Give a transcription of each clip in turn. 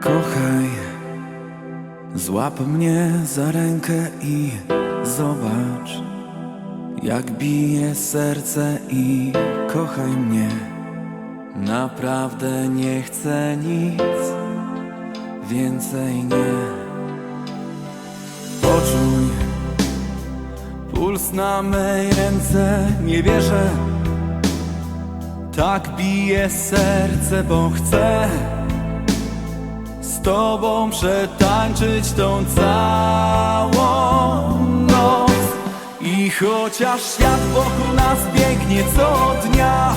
Kochaj, złap mnie za rękę i zobacz, jak bije serce i kochaj mnie. Naprawdę nie chcę nic, więcej nie. Poczuj puls na mej ręce, nie wierzę. Tak bije serce, bo chcę tobą przetańczyć tą całą noc. I chociaż świat wokół nas biegnie co dnia,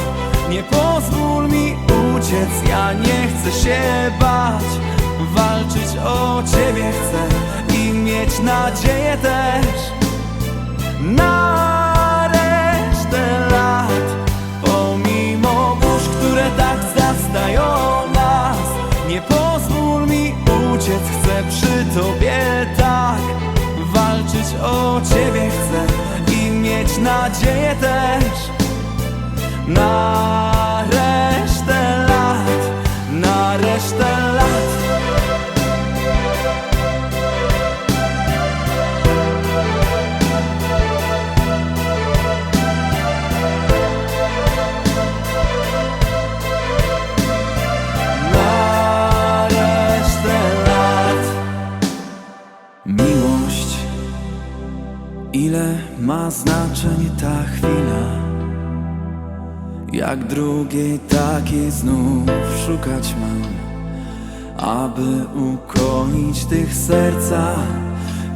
nie pozwól mi uciec, ja nie chcę się bać. Walczyć o ciebie chcę i mieć nadzieję też na tobie tak. Walczyć o ciebie chcę i mieć nadzieję też na resztę lat, na resztę ma znaczeń ta chwila? Jak drugiej takiej znów szukać mam, aby ukoić tych serca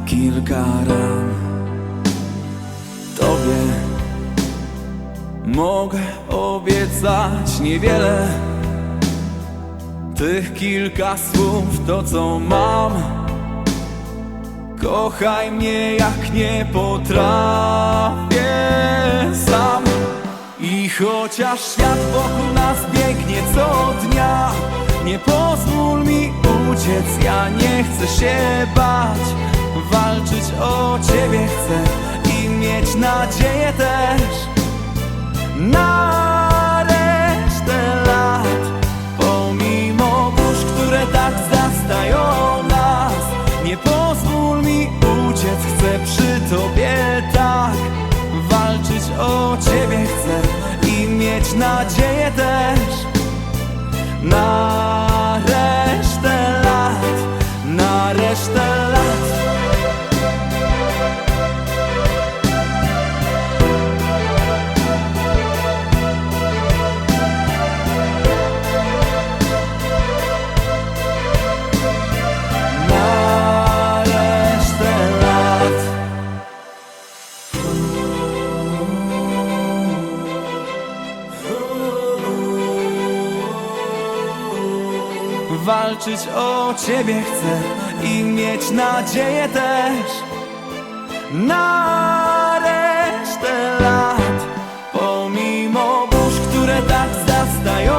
kilka ran. Tobie mogę obiecać niewiele. Tych kilka słów to co mam Kochaj mnie jak nie potrafię sam. I chociaż świat wokół nas biegnie co dnia Nie pozwól mi uciec, ja nie chcę się bać. Walczyć o ciebie chcę i mieć nadzieję też Na i Walczyć o ciebie chcę i mieć nadzieję też na resztę lat. Pomimo burz, które tak zastają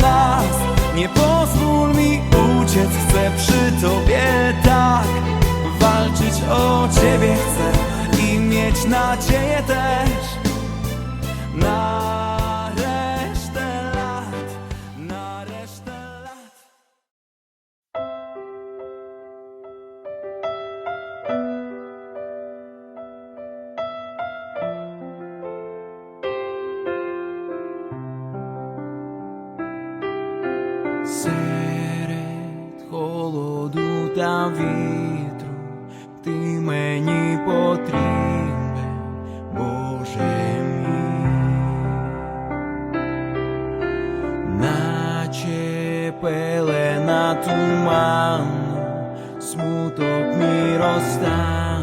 nas, nie pozwól mi uciec, chcę przy tobie tak. Walczyć o ciebie chcę i mieć nadzieję też та вітру ти мені потрібен, Боже мій, наче пелена туману, смуток мій розтане,